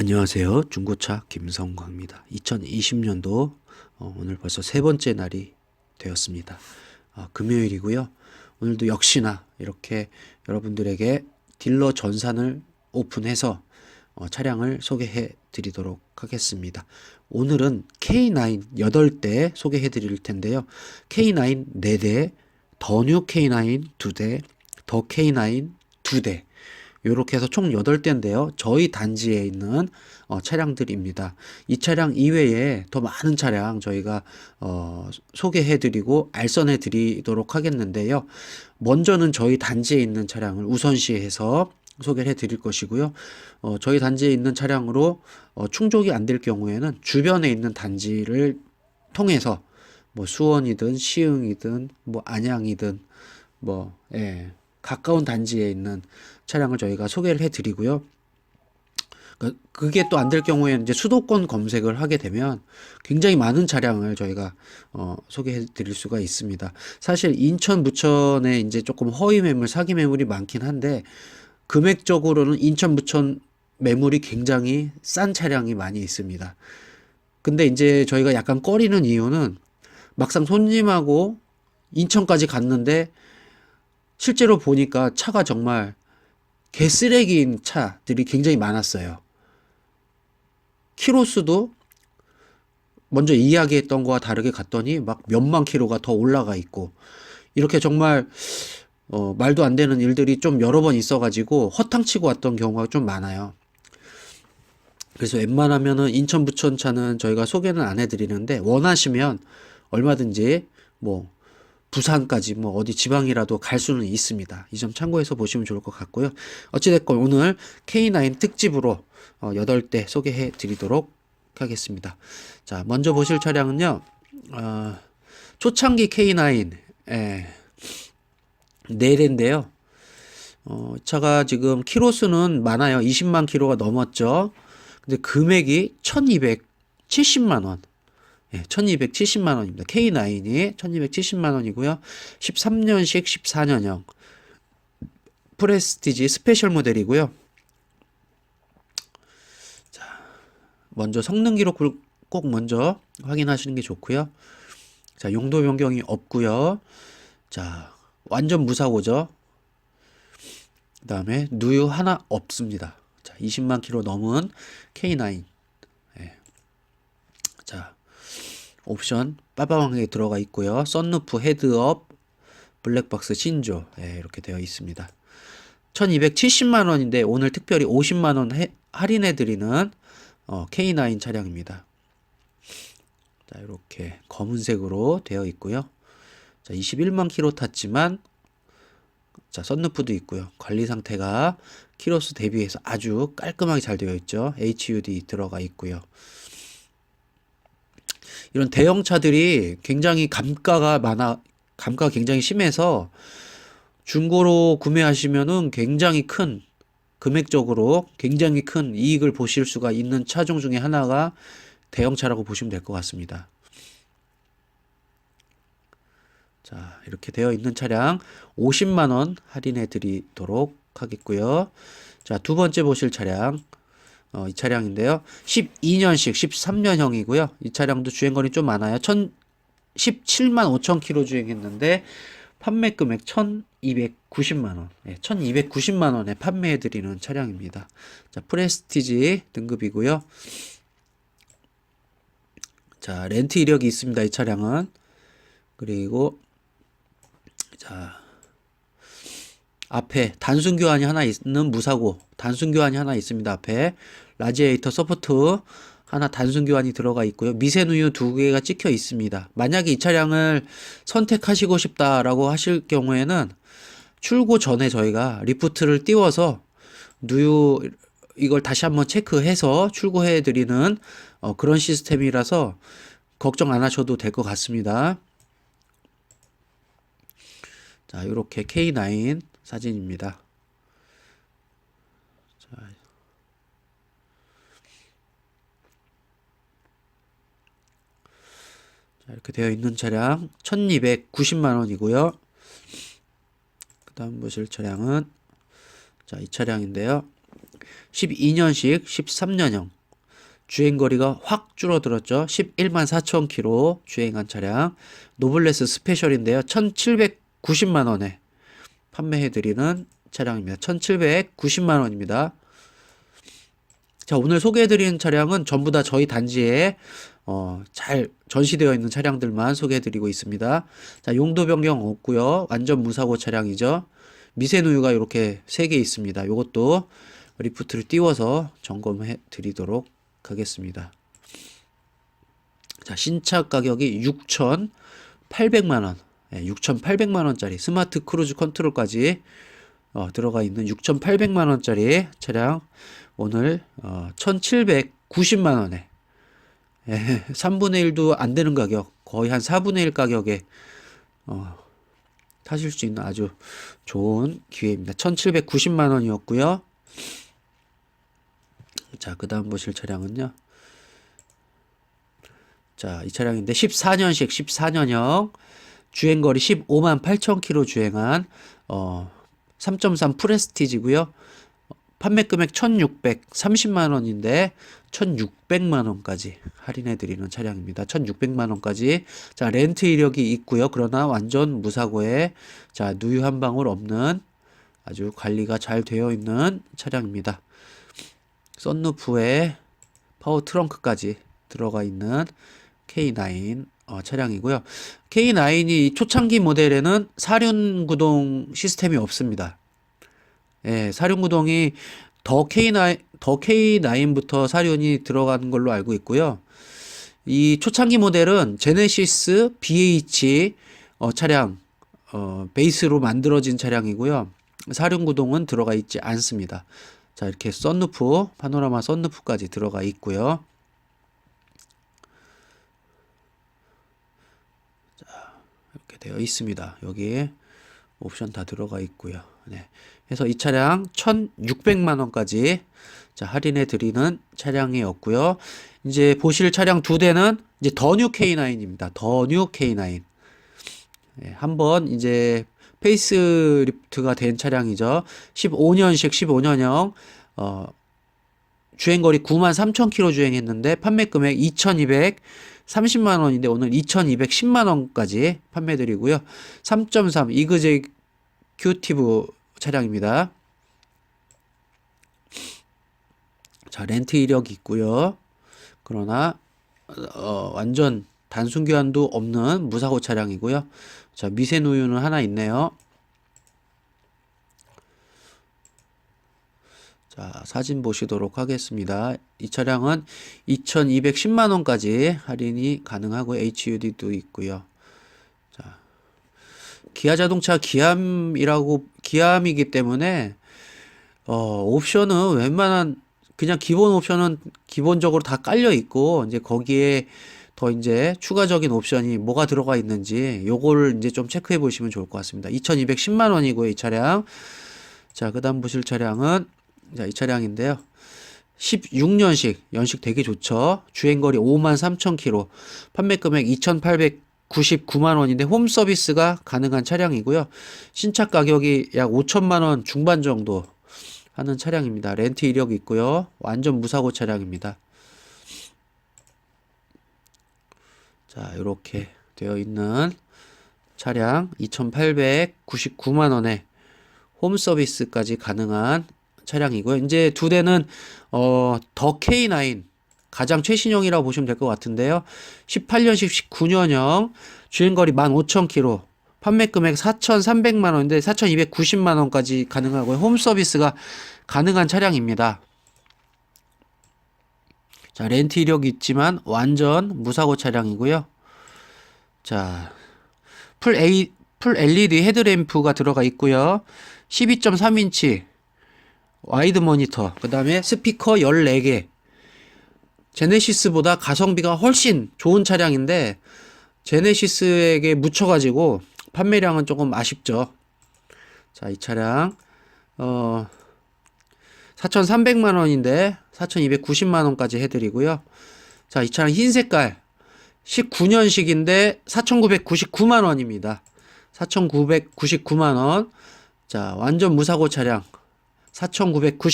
안녕하세요. 중고차 김성광입니다. 2020년도 어, 오늘 벌써 세 번째 날이 되었습니다. 아, 금요일이고요. 오늘도 역시나 이렇게 여러분들에게 딜러 전산을 오픈해서 어, 차량을 소개해 드리도록 하겠습니다. 오늘은 K9 8대 소개해 드릴 텐데요. K9 4대, 더뉴 K9 2대, 더 K9 2대, 이렇게 해서 총 8대인데요. 저희 단지에 있는 어, 차량들입니다. 이 차량 이외에 더 많은 차량 저희가 어, 소개해 드리고 알선해 드리도록 하겠는데요. 먼저는 저희 단지에 있는 차량을 우선시해서 소개를 해 드릴 것이고요. 어, 저희 단지에 있는 차량으로 어, 충족이 안 될 경우에는 주변에 있는 단지를 통해서 뭐 수원이든 시흥이든 뭐 안양이든 뭐 예, 가까운 단지에 있는 차량을 저희가 소개를 해드리고요. 그- 그게 또 안 될 경우에는 이제 수도권 검색을 하게 되면 굉장히 많은 차량을 저희가 어, 소개해 드릴 수가 있습니다. 사실 인천, 부천에 이제 조금 허위 매물, 사기 매물이 많긴 한데 금액적으로는 인천, 부천 매물이 굉장히 싼 차량이 많이 있습니다. 근데 이제 저희가 약간 꺼리는 이유는 막상 손님하고 인천까지 갔는데 실제로 보니까 차가 정말 개쓰레기인 차들이 굉장히 많았어요. 키로수도 먼저 이야기했던 거와 다르게 갔더니 막 몇만 킬로가 더 올라가 있고 이렇게 정말 어, 말도 안 되는 일들이 좀 여러 번 있어가지고 허탕치고 왔던 경우가 좀 많아요. 그래서 웬만하면은 인천 부천 차는 저희가 소개는 안 해드리는데 원하시면 얼마든지 뭐 부산까지 뭐 어디 지방이라도 갈 수는 있습니다. 이 점 참고해서 보시면 좋을 것 같고요. 어찌됐건 오늘 K9 특집으로 어, 8대 소개해 드리도록 하겠습니다. 자, 먼저 보실 차량은요. 어, 초창기 K9 예, 네대인데요. 어, 차가 지금 키로수는 많아요. 20만 키로가 넘었죠. 근데 금액이 1270만 원. 예, 1270만 원입니다. K9이 1270만 원이고요. 13년식 14년형 프레스티지 스페셜 모델이고요. 자, 먼저 성능 기록 꼭 먼저 확인하시는 게 좋고요. 자, 용도 변경이 없고요. 자, 완전 무사고죠. 그다음에 누유 하나 없습니다. 자, 20만 킬로 넘은 K9. 예. 자, 옵션 빠방하게 들어가 있고요. 썬루프 헤드업 블랙박스 신조 예, 이렇게 되어 있습니다. 1270만 원인데 오늘 특별히 50만 원 해- 할인해 드리는 어, K9 차량입니다. 자, 이렇게 검은색으로 되어 있고요. 자, 21만 킬로 탔지만 자, 썬루프도 있고요. 관리 상태가 키로수 대비해서 아주 깔끔하게 잘 되어 있죠. HUD 들어가 있고요. 이런 대형차들이 굉장히 감가가 많아, 감가가 굉장히 심해서 중고로 구매하시면은 굉장히 큰, 금액적으로 굉장히 큰 이익을 보실 수가 있는 차종 중에 하나가 대형차라고 보시면 될 것 같습니다. 자, 이렇게 되어 있는 차량 50만원 할인해 드리도록 하겠고요. 자, 두 번째 보실 차량. 어, 이 차량인데요. 12년식 13년형이고요. 이 차량도 주행거리 좀 많아요. 1 17만 5천 킬로 주행했는데 판매 금액 1,290만 원. 예, 1,290만 원에 판매해 드리는 차량입니다. 자, 프레스티지 등급이고요. 자, 렌트 이력이 있습니다. 이 차량은. 그리고 자, 앞에 단순 교환이 하나 있는 무사고 단순 교환이 하나 있습니다. 앞에 라지에이터 서포트 하나 단순 교환이 들어가 있고요. 미세누 유 두 개가 찍혀 있습니다. 만약에 이 차량을 선택하시고 싶다라고 하실 경우에는 출고 전에 저희가 리프트를 띄워서 누유 이걸 다시 한번 체크해서 출고해 드리는 어, 그런 시스템이라서 걱정 안 하셔도 될 것 같습니다. 자, 이렇게 K9 사진입니다. 자, 자, 이렇게 되어 있는 차량 1290만 원이고요. 그 다음 보실 차량은 자, 이 차량인데요. 12년식 13년형 주행거리가 확 줄어들었죠. 11만 4천 킬로 주행한 차량 노블레스 스페셜인데요. 1,790만 원에 판매해드리는 차량입니다. 1,790만 원입니다. 자, 오늘 소개해드리는 차량은 전부 다 저희 단지에 어, 잘 전시되어 있는 차량들만 소개해드리고 있습니다. 자, 용도 변경 없고요. 완전 무사고 차량이죠. 미세누유가 이렇게 세개 있습니다. 이것도 리프트를 띄워서 점검해 드리도록 하겠습니다. 자, 신차 가격이 6,800만 원. 예, 6,800만 원짜리 스마트 크루즈 컨트롤까지 어, 들어가 있는 6,800만 원짜리 차량 오늘 어, 1,790만 원에 예, 3분의 1도 안 되는 가격, 거의 한 4분의 1 가격에 어, 타실 수 있는 아주 좋은 기회입니다. 1,790만 원이었고요. 자, 그다음 보실 차량은요. 자, 이 차량인데 14년식 14년형 주행거리 15만 8천 킬로 주행한 어 3.3 프레스티지고요. 판매 금액 1,630만 원인데 1,600만 원까지 할인해 드리는 차량입니다. 1,600만 원까지 자 렌트 이력이 있고요. 그러나 완전 무사고에 자 누유 한 방울 없는 아주 관리가 잘 되어 있는 차량입니다. 썬루프에 파워 트렁크까지 들어가 있는 K9 어, 차량이고요. K9이 초창기 모델에는 사륜구동 시스템이 없습니다. 예, 사륜구동이 더 K9, 더 K9부터 사륜이 들어간 걸로 알고 있고요. 이 초창기 모델은 제네시스 BH 어, 차량 어, 베이스로 만들어진 차량이고요. 사륜구동은 들어가 있지 않습니다. 자, 이렇게 썬루프, 파노라마 썬루프까지 들어가 있고요. 이렇게 되어 있습니다. 여기에 옵션 다 들어가 있고요. 네. 그래서 이 차량 1,600만 원까지 자, 할인해 드리는 차량이었고요. 이제 보실 차량 두 대는 이제 더 뉴 K9입니다. 더 뉴 K9. 네, 한번 이제 페이스리프트가 된 차량이죠. 15년식 15년형 어 주행거리 9만 3천 킬로 주행했는데 판매 금액 2,230만 원인데 오늘 2,210만 원까지 판매 드리고요. 3.3 이그제 큐티브 차량입니다. 자, 렌트 이력이 있고요. 그러나 어, 완전 단순 교환도 없는 무사고 차량이고요. 자, 미세 누유는 하나 있네요. 자, 사진 보시도록 하겠습니다. 이 차량은 2,210만 원까지 할인이 가능하고 HUD도 있고요. 자, 기아 자동차 기암이라고 기암이기 때문에 어, 옵션은 웬만한 그냥 기본 옵션은 기본적으로 다 깔려 있고 이제 거기에 더 이제 추가적인 옵션이 뭐가 들어가 있는지 요걸 이제 좀 체크해 보시면 좋을 것 같습니다. 2,210만 원이고요, 이 차량. 자, 그다음 보실 차량은 자, 이 차량인데요. 16년식 연식 되게 좋죠. 주행거리 5만 3천 킬로. 판매 금액 2,899만 원인데 홈 서비스가 가능한 차량이고요. 신차 가격이 약 5천만 원 중반 정도 하는 차량입니다. 렌트 이력이 있고요. 완전 무사고 차량입니다. 자, 이렇게 되어 있는 차량 2,899만 원에 홈 서비스까지 가능한 차량이고요. 이제 두 대는 어, 더 K9 가장 최신형이라고 보시면 될 것 같은데요. 18년식 19년형 주행거리 15,000km 판매 금액 4,300만 원인데 4,290만 원까지 가능하고요. 홈 서비스가 가능한 차량입니다. 자, 렌트 이력이 있지만 완전 무사고 차량이고요. 자, 풀 A 풀 LED 헤드램프가 들어가 있고요. 12.3인치 와이드 모니터, 그 다음에 스피커 14개. 제네시스보다 가성비가 훨씬 좋은 차량인데, 제네시스에게 묻혀가지고 판매량은 조금 아쉽죠. 자, 이 차량, 어, 4,300만 원인데 4,290만 원까지 해드리고요. 자, 이 차량 흰 색깔 19년식인데 4,999만 원입니다. 4,999만 원. 자, 완전 무사고 차량 4,990